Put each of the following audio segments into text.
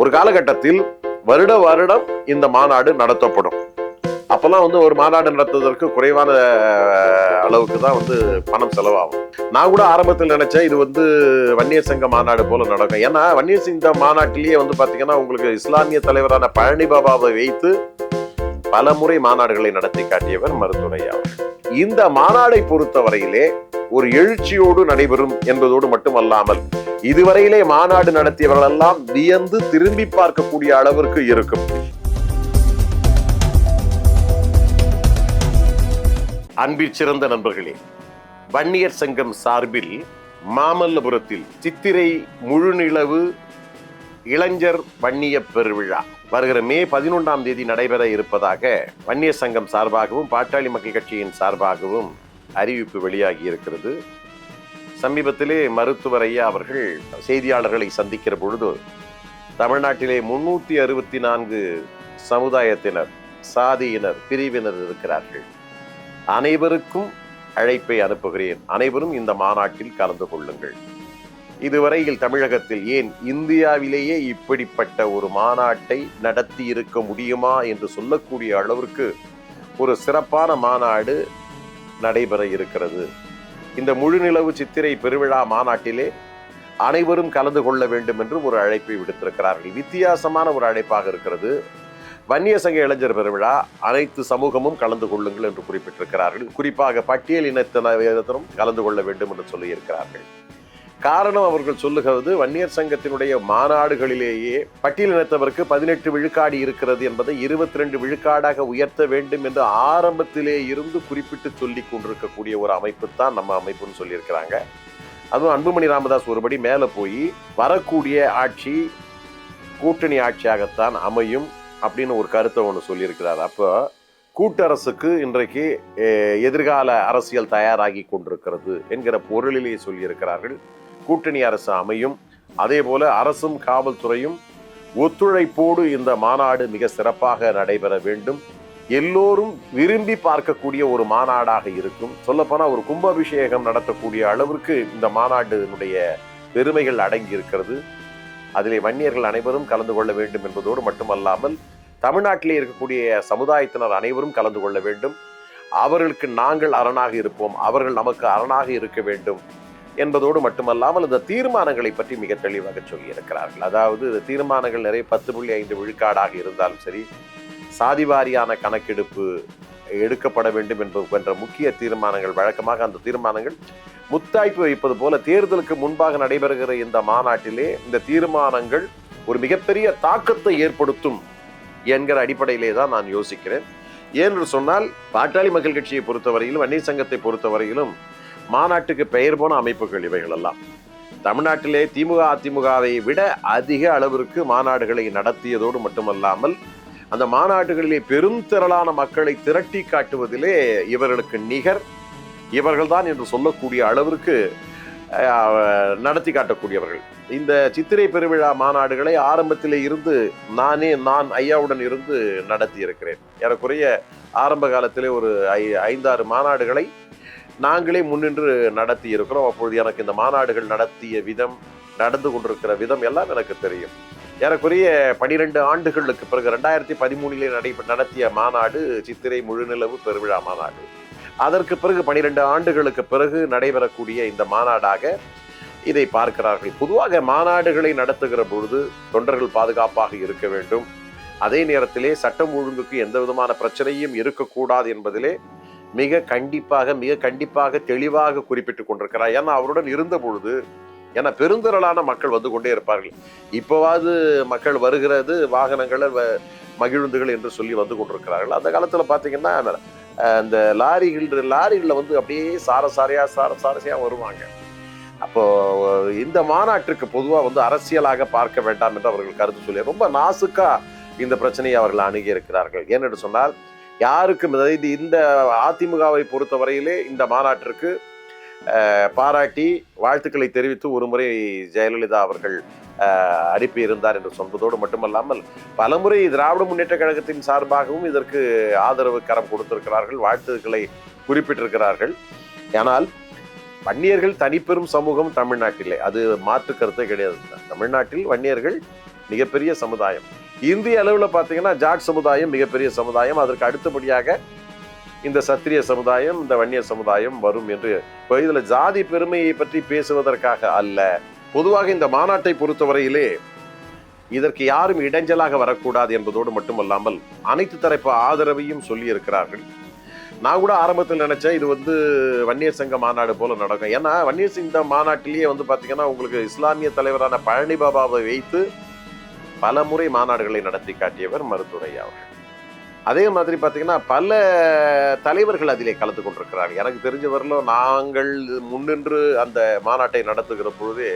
ஒரு காலகட்டத்தில் வருட வருடம் இந்த மாநாடு நடத்தப்படும். அப்பெல்லாம் வந்து ஒரு மாநாடு நடத்துவதற்கு குறைவான அளவுக்கு தான் வந்து பணம் செலவாகும். நான் கூட ஆரம்பத்தில் நினைச்சேன் இது வந்து வன்னியர் சங்க மாநாடு போல நடக்கும். ஏன்னா வன்னியர் சங்க மாநாட்டிலேயே வந்து பாத்தீங்கன்னா உங்களுக்கு இஸ்லாமிய தலைவரான பழனி பாபாவை வைத்து பல முறை மாநாடுகளை நடத்தி காட்டியவர் மருத்துவர் இந்த மாநாடை பொறுத்தவரையிலே ஒரு எழுச்சியோடு நடைபெறும் என்பதோடு மட்டுமல்லாமல் இதுவரையிலே மாநாடு நடத்தியவர்கள் எல்லாம் வியந்து திரும்பி பார்க்கக்கூடிய அளவிற்கு இருக்கும். அன்பிற் சிறந்த நண்பர்களே வன்னியர் சங்கம் சார்பில் மாமல்லபுரத்தில் சித்திரை முழுநிலவு இளைஞர் வன்னிய பெருவிழா வருகிற மே பதினொன்றாம் தேதி நடைபெற இருப்பதாக வன்னியர் சங்கம் சார்பாகவும் பாட்டாளி மக்கள் கட்சியின் சார்பாகவும் அறிவிப்பு வெளியாகி இருக்கிறது. சமீபத்திலே மருத்துவர் ஐயா அவர்கள் செய்தியாளர்களை சந்திக்கிற பொழுது தமிழ்நாட்டிலே முன்னூத்தி அறுபத்தி நான்கு சமுதாயத்தினர் சாதியினர் பிரிவினர் இருக்கிறார்கள். அனைவருக்கும் அழைப்பை அனுப்புகிறேன். அனைவரும் இந்த மாநாட்டில் கலந்து கொள்ளுங்கள். இதுவரையில் தமிழகத்தில் ஏன் இந்தியாவிலேயே இப்படிப்பட்ட ஒரு மாநாட்டை நடத்தி இருக்க முடியுமா என்று சொல்லக்கூடிய அளவிற்கு ஒரு சிறப்பான மாநாடு நடைபெற இருக்கிறது. இந்த முழுநிலவு சித்திரை பெருவிழா மாநாட்டிலே அனைவரும் கலந்து கொள்ள வேண்டும் என்று ஒரு அழைப்பை விடுத்திருக்கிறார்கள். வித்தியாசமான ஒரு அழைப்பாக இருக்கிறது. வன்னிய சங்க இளைஞர் பெருவிழா அனைத்து சமூகமும் கலந்து கொள்ளுங்கள் என்று குறிப்பிட்டிருக்கிறார்கள். குறிப்பாக பட்டியல் இனத்தினரும் கலந்து கொள்ள வேண்டும் என்று சொல்லியிருக்கிறார்கள். காரணம் அவர்கள் சொல்லுகிறது வன்னியர் சங்கத்தினுடைய மாநாடுகளிலேயே பட்டியலினத்தவருக்கு பதினெட்டு விழுக்காடு இருக்கிறது என்பதை இருபத்தி ரெண்டு விழுக்காடாக உயர்த்த வேண்டும் என்று ஆரம்பத்திலே இருந்து குறிப்பிட்டு சொல்லி கொண்டிருக்கக்கூடிய ஒரு அமைப்பு தான் நம்ம அமைப்புன்னு சொல்லியிருக்கிறாங்க. அதுவும் அன்புமணி ராமதாஸ் ஒருபடி மேலே போய் வரக்கூடிய ஆட்சி கூட்டணி ஆட்சியாகத்தான் அமையும் அப்படின்னு ஒரு கருத்தை ஒன்று சொல்லியிருக்கிறார். அப்போ கூட்டரசுக்கு இன்றைக்கு எதிர்கால அரசியல் தயாராகி கொண்டிருக்கிறது என்கிற பொருளிலே சொல்லியிருக்கிறார்கள். கூட்டணி அரசு அமையும். அதே போல அரசும் காவல்துறையும் ஒத்துழைப்போடு இந்த மாநாடு மிக சிறப்பாக நடைபெற வேண்டும். எல்லோரும் விரும்பி பார்க்கக்கூடிய ஒரு மாநாடாக இருக்கும். சொல்லப்போனால் ஒரு கும்பாபிஷேகம் நடத்தக்கூடிய அளவிற்கு இந்த மாநாட்டினுடைய பெருமைகள் அடங்கி இருக்கிறது அதிலே வன்னியர்கள் அனைவரும் கலந்து கொள்ள வேண்டும் என்பதோடு மட்டுமல்லாமல் தமிழ்நாட்டிலே இருக்கக்கூடிய சமுதாயத்தினர் அனைவரும் கலந்து கொள்ள வேண்டும். அவர்களுக்கு நாங்கள் அரணாக இருப்போம். அவர்கள் நமக்கு அரணாக இருக்க வேண்டும். என்பதோடு மட்டுமல்லாமல் இந்த தீர்மானங்களை பற்றி மிக தெளிவாக சொல்லியிருக்கிறார்கள். அதாவது இந்த தீர்மானங்கள் நிறைய பத்து புள்ளி ஐந்து விழுக்காடாக இருந்தாலும் சரி சாதிவாரியான கணக்கெடுப்பு எடுக்கப்பட வேண்டும் என்பது போன்ற முக்கிய தீர்மானங்கள் வழக்கமாக அந்த தீர்மானங்கள் முத்தாய்ப்பு வைப்பது போல தேர்தலுக்கு முன்பாக நடைபெறுகிற இந்த மாநாட்டிலே இந்த தீர்மானங்கள் ஒரு மிகப்பெரிய தாக்கத்தை ஏற்படுத்தும் என்கிற அடிப்படையிலே தான் நான் யோசிக்கிறேன். ஏனென்று சொன்னால் பாட்டாளி மக்கள் கட்சியை பொறுத்தவரையிலும் வன்னியர் சங்கத்தை பொறுத்தவரையிலும் மாநாட்டுக்கு பெயர் போன அமைப்புகள் இவைகள் எல்லாம் தமிழ்நாட்டிலே திமுக அதிமுகவை விட அதிக அளவிற்கு மாநாடுகளை நடத்தியதோடு மட்டுமல்லாமல் அந்த மாநாடுகளிலே பெரும் திரளான மக்களை திரட்டி காட்டுவதிலே இவர்களுக்கு நிகர் இவர்கள்தான் என்று சொல்லக்கூடிய அளவிற்கு நடத்தி காட்டக்கூடியவர்கள். இந்த சித்திரை பெருவிழா மாநாடுகளை ஆரம்பத்திலே இருந்து நானே நான் ஐயாவுடன் இருந்து நடத்தி இருக்கிறேன் ஏறக்குறைய ஆரம்ப காலத்திலே ஒரு ஐ ஐந்தாறு மாநாடுகளை நாங்களே முன்னின்று நடத்தி இருக்கிறோம் அப்பொழுது எனக்கு இந்த மாநாடுகள் நடத்திய விதம் நடந்து கொண்டிருக்கிற விதம் எல்லாம் எனக்கு தெரியும். ஏறக்குறைய பனிரெண்டு ஆண்டுகளுக்கு பிறகு ரெண்டாயிரத்தி பதிமூணிலே நடை நடத்திய மாநாடு சித்திரை முழுநிலவு பெருவிழா மாநாடு. அதற்கு பிறகு பனிரெண்டு ஆண்டுகளுக்கு பிறகு நடைபெறக்கூடிய இந்த மாநாடாக இதை பார்க்கிறார்கள். பொதுவாக மாநாடுகளை நடத்துகிற பொழுது தொண்டர்கள் பாதுகாப்பாக இருக்க வேண்டும். அதே நேரத்திலே சட்டம் ஒழுங்குக்கு எந்த விதமான பிரச்சனையும் இருக்கக்கூடாது என்பதிலே மிக கண்டிப்பாக மிக கண்டிப்பாக தெளிவாக குறிப்பிட்டுக் கொண்டிருக்கிறார். ஏன்னா அவருடன் இருந்த பொழுது ஏன்னா பெருந்திரளான மக்கள் வந்து கொண்டே இருப்பார்கள். இப்போவாது மக்கள் வருகிறது வாகனங்களில் வ- மகிழுந்துகள் என்று சொல்லி வந்து கொண்டிருக்கிறார்கள். அந்த காலத்தில் பார்த்தீங்கன்னா அந்த இந்த லாரிகள் லாரிகளில் வந்து அப்படியே சார சாரையாக சார சாரசையா வருவாங்க. அப்போது இந்த மாநாட்டிற்கு பொதுவாக வந்து அரசியலாக பார்க்க வேண்டாம் என்று அவர்கள் கருத்து சொல்லி ரொம்ப நாசுக்காக இந்த பிரச்சனையை அவர்கள் அணுகி இருக்கிறார்கள். ஏனென்று சொன்னால் யாருக்கும் அதாவது இந்த அதிமுகவை பொறுத்தவரையிலே இந்த மாநாட்டிற்கு பாராட்டி வாழ்த்துக்களை தெரிவித்து ஒருமுறை ஜெயலலிதா அவர்கள் அனுப்பி இருந்தார் என்று சொல்வதோடு மட்டுமல்லாமல் பலமுறை திராவிட முன்னேற்ற கழகத்தின் சார்பாகவும் இதற்கு ஆதரவு கரம் கொடுத்திருக்கிறார்கள் வாழ்த்துக்களை குறிப்பிட்டிருக்கிறார்கள். ஆனால் வன்னியர்கள் தனிப்பெரும் சமூகம் தமிழ்நாட்டிலே. அது மாற்று கருத்தே கிடையாது. தமிழ்நாட்டில் வன்னியர்கள் மிகப்பெரிய சமுதாயம். இந்திய அளவில் பார்த்தீங்கன்னா ஜாட் சமுதாயம் மிகப்பெரிய சமுதாயம். அதற்கு அடுத்தபடியாக இந்த சத்திரிய சமுதாயம் இந்த வன்னிய சமுதாயம் வரும் என்று இப்போ இதில் ஜாதி பெருமையை பற்றி பேசுவதற்காக அல்ல. பொதுவாக இந்த மாநாட்டை பொறுத்தவரையிலே இதற்கு யாரும் இடைஞ்சலாக வரக்கூடாது என்பதோடு மட்டுமல்லாமல் அனைத்து தரப்பு ஆதரவையும் சொல்லி இருக்கிறார்கள் நான் கூட ஆரம்பத்தில் நினைச்சேன் இது வந்து வன்னியர் சங்க மாநாடு போல நடக்கும். ஏன்னா வன்னியர் சிங்க மாநாட்டிலேயே வந்து பாத்தீங்கன்னா உங்களுக்கு இஸ்லாமிய தலைவரான பழனி பாபாவை வைத்து பல முறை மாநாடுகளை நடத்தி காட்டியவர் மருத்துவரை அவர்கள். அதே மாதிரி பார்த்தீங்கன்னா பல தலைவர்கள் அதிலே கலந்து கொண்டிருக்கிறார்கள். எனக்கு தெரிஞ்சவரிலும் நாங்கள் முன்னின்று அந்த மாநாட்டை நடத்துகிற பொழுது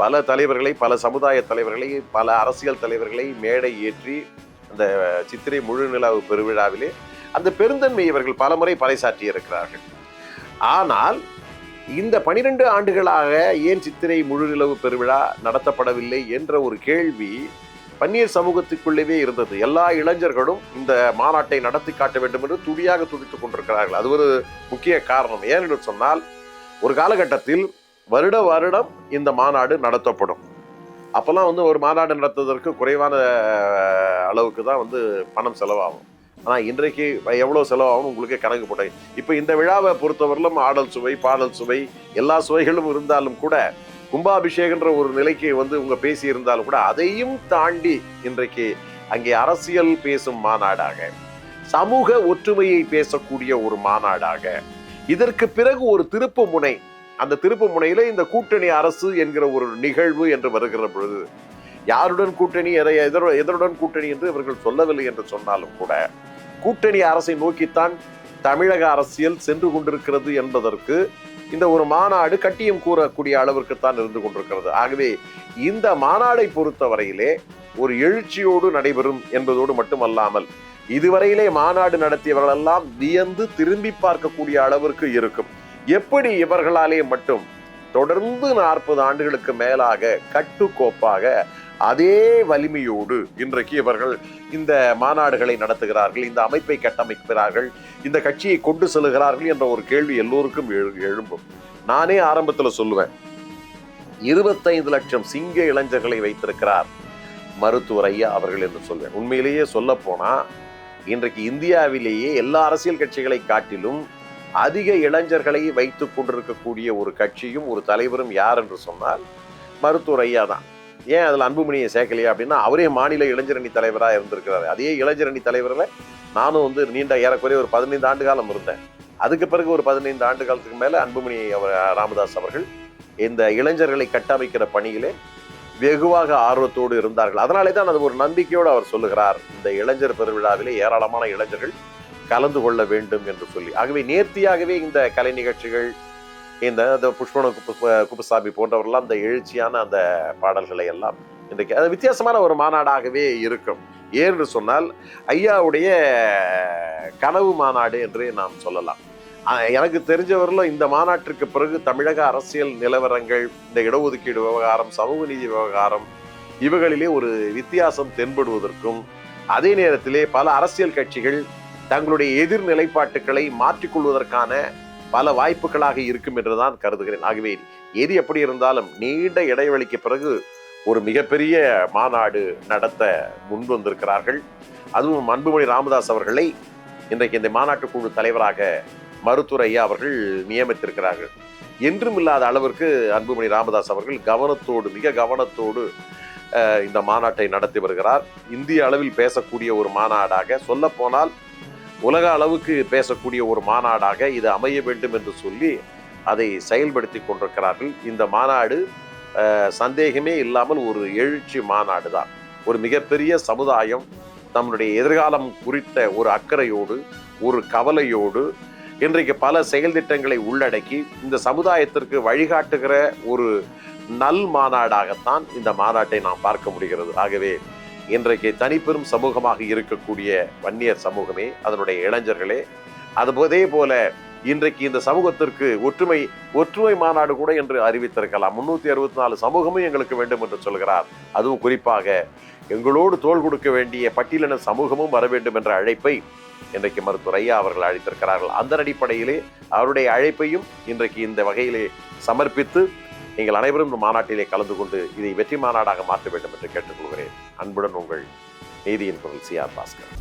பல தலைவர்களை பல சமுதாய தலைவர்களை பல அரசியல் தலைவர்களை மேடை ஏற்றி அந்த சித்திரை முழு நிலவு பெருவிழாவிலே அந்த பெருந்தன்மை இவர்கள் பலமுறை பறைசாற்றி இருக்கிறார்கள் ஆனால் இந்த பனிரெண்டு ஆண்டுகளாக ஏன் சித்திரை முழுநிலவு பெருவிழா நடத்தப்படவில்லை என்ற ஒரு கேள்வி பன்னீர் சமூகத்துக்குள்ளேவே இருந்தது. எல்லா இளைஞர்களும் இந்த மாநாட்டை நடத்தி காட்ட வேண்டும் என்று துடியாக துடித்துக் கொண்டிருக்கிறார்கள். அது ஒரு முக்கிய காரணம். ஏன் என்று சொன்னால் ஒரு காலகட்டத்தில் வருட வருடம் இந்த மாநாடு நடத்தப்படும். அப்போல்லாம் வந்து ஒரு மாநாடு நடத்துவதற்கு குறைவான அளவுக்கு தான் வந்து பணம் செலவாகும். ஆனால் இன்றைக்கு எவ்வளோ செலவாகும் உங்களுக்கே கணக்கு போட்டேன். இப்போ இந்த விழாவை பொறுத்தவரையிலும் ஆடல் சுவை பாடல் சுவை எல்லா சுவைகளும் இருந்தாலும் கூட கும்பாபிஷேகன்ற ஒரு நிலைக்கு வந்து உங்க பேசி இருந்தாலும் கூட அதையும் தாண்டி இன்றைக்கு அங்கே அரசியல் பேசும் மாநாடாக சமூக ஒற்றுமையை பேசக்கூடிய ஒரு மாநாடாக இதற்கு பிறகு ஒரு திருப்பு முனை அந்த திருப்பு முனையில இந்த கூட்டணி அரசு என்கிற ஒரு நிகழ்வு என்று வருகிற பொழுது யாருடன் கூட்டணி எதை எதரு- கூட்டணி என்று இவர்கள் சொல்லவில்லை என்று சொன்னாலும் கூட கூட்டணி அரசை நோக்கித்தான் தமிழக அரசியல் சென்று கொண்டிருக்கிறது என்பதற்கு இந்த ஒரு மாநாடு கட்டியம் கூறக்கூடிய அளவிற்கு தான் இருந்து கொண்டிருக்கிறது. ஆகவே இந்த மாநாடை பொறுத்தவரையிலே ஒரு எழுச்சியோடு நடைபெறும் என்பதோடு மட்டுமல்லாமல் இதுவரையிலே மாநாடு நடத்தியவர்களெல்லாம் வியந்து திரும்பி பார்க்கக்கூடிய அளவிற்கு இருக்கும். எப்படி இவர்களாலே மட்டும் தொடர்ந்து நாற்பது ஆண்டுகளுக்கு மேலாக கட்டுக்கோப்பாக அதே வலிமையோடு இன்றைக்கு இவர்கள் இந்த மாநாடுகளை நடத்துகிறார்கள் இந்த அமைப்பை கட்டமைக்கிறார்கள் இந்த கட்சியை கொண்டு செல்கிறார்கள் என்ற ஒரு கேள்வி எல்லோருக்கும் எழு- எழும்பும். நானே ஆரம்பத்தில் சொல்லுவேன். இருபத்தைந்து லட்சம் சிங்க இளைஞர்களை வைத்திருக்கிறார் மருத்துவர் ஐயா அவர்கள் என்று சொல்வேன். உண்மையிலேயே சொல்ல போனால் இன்றைக்கு இந்தியாவிலேயே எல்லா அரசியல் கட்சிகளை காட்டிலும் அதிக இளைஞர்களை வைத்துக் கொண்டிருக்கக்கூடிய ஒரு கட்சியும் ஒரு தலைவரும் யார் என்று சொன்னால் மருத்துவர் ஐயா தான். ஏன் அதில் அன்புமணியை சேர்க்கலையா அப்படின்னா அவரே மாநில இளைஞரணி தலைவராக இருந்திருக்கிறாரு. அதே இளைஞரணி தலைவரில் நானும் வந்து நீண்ட ஏறக்குறைய ஒரு பதினைந்து ஆண்டு காலம் இருந்தேன். அதுக்கு பிறகு ஒரு பதினைந்து ஆண்டு காலத்துக்கு மேலே அன்புமணி அவர் ராமதாஸ் அவர்கள் இந்த இளைஞர்களை கட்டமைக்கிற பணியிலே வெகுவாக ஆர்வத்தோடு இருந்தார்கள். அதனாலே தான் அது ஒரு நம்பிக்கையோடு அவர் சொல்லுகிறார் இந்த இளைஞர் பெருவிழாவிலே ஏராளமான இளைஞர்கள் கலந்து கொள்ள வேண்டும் என்று சொல்லி. ஆகவே நேர்த்தியாகவே இந்த கலை நிகழ்ச்சிகள் இந்த இந்த புஷ்பன குப்பு குப்புசாமி போன்றவர்கள்லாம் அந்த எழுச்சியான அந்த பாடல்களை எல்லாம் இன்றைக்கு அது வித்தியாசமான ஒரு மாநாடாகவே இருக்கும். ஏன்னு சொன்னால் ஐயாவுடைய கனவு மாநாடு என்று நாம் சொல்லலாம். எனக்கு தெரிஞ்சவரையிலும் இந்த மாநாட்டிற்கு பிறகு தமிழக அரசியல் நிலவரங்கள் இந்த இடஒதுக்கீடு விவகாரம் சமூக நீதி விவகாரம் இவைகளிலே ஒரு வித்தியாசம் தென்படுவதற்கும் அதே நேரத்திலே பல அரசியல் கட்சிகள் தங்களுடைய எதிர் நிலைப்பாட்டுகளை மாற்றிக்கொள்வதற்கான பல வாய்ப்புகளாக இருக்கும் என்றுதான் கருதுகிறேன். ஆகவே எது எப்படி இருந்தாலும் நீண்ட இடைவெளிக்கு பிறகு ஒரு மிகப்பெரிய மாநாடு நடத்த முன் வந்திருக்கிறார்கள். அதுவும் அன்புமணி ராமதாஸ் அவர்களை இன்றைக்கு இந்த மாநாட்டு குழு தலைவராக மருத்துவர் ஐயா அவர்கள் நியமித்திருக்கிறார்கள். என்றும் இல்லாத அளவிற்கு அன்புமணி ராமதாஸ் அவர்கள் கவனத்தோடு மிக கவனத்தோடு இந்த மாநாட்டை நடத்தி வருகிறார். இந்திய அளவில் பேசக்கூடிய ஒரு மாநாடாக சொல்லப்போனால் உலக அளவுக்கு பேசக்கூடிய ஒரு மாநாடாக இது அமைய வேண்டும் என்று சொல்லி அதை செயல்படுத்தி கொண்டிருக்கிறார்கள். இந்த மாநாடு சந்தேகமே இல்லாமல் ஒரு எழுச்சி மாநாடு தான் ஒரு மிகப்பெரிய சமுதாயம் நம்முடைய எதிர்காலம் குறித்த ஒரு அக்கறையோடு ஒரு கவலையோடு இன்றைக்கு பல செயல் திட்டங்களை உள்ளடக்கி இந்த சமுதாயத்திற்கு வழிகாட்டுகிற ஒரு நல் மாநாடாகத்தான் இந்த மாநாட்டை நாம் பார்க்க முடிகிறது. ஆகவே இன்றைக்கு தனிப்பெரும் சமூகமாக இருக்கக்கூடிய வன்னியர் சமூகமே அதனுடைய இளைஞர்களே. அதுபோதே போல இன்றைக்கு இந்த சமூகத்திற்கு ஒற்றுமை ஒற்றுமை மாநாடு கூட என்று அறிவித்திருக்கலாம். முன்னூத்தி அறுபத்தி நாலு சமூகமும் எங்களுக்கு வேண்டும் என்று சொல்கிறார். அதுவும் குறிப்பாக எங்களோடு தோள் கொடுக்க வேண்டிய பட்டியலின சமூகமும் வர வேண்டும் என்ற அழைப்பை இன்றைக்கு மருத்துவர் ஐயா அவர்கள் அழைத்திருக்கிறார்கள் அந்த அடிப்படையிலே அவருடைய அழைப்பையும் இன்றைக்கு இந்த வகையிலே சமர்ப்பித்து நீங்கள் அனைவரும் இந்த மாநாட்டிலே கலந்து கொண்டு இதை வெற்றி மாநாடாக மாற்ற வேண்டும் என்று கேட்டுக்கொள்கிறேன். அன்புடன் உங்கள் நீதியின் குரல் சி ஆர் பாஸ்கர்.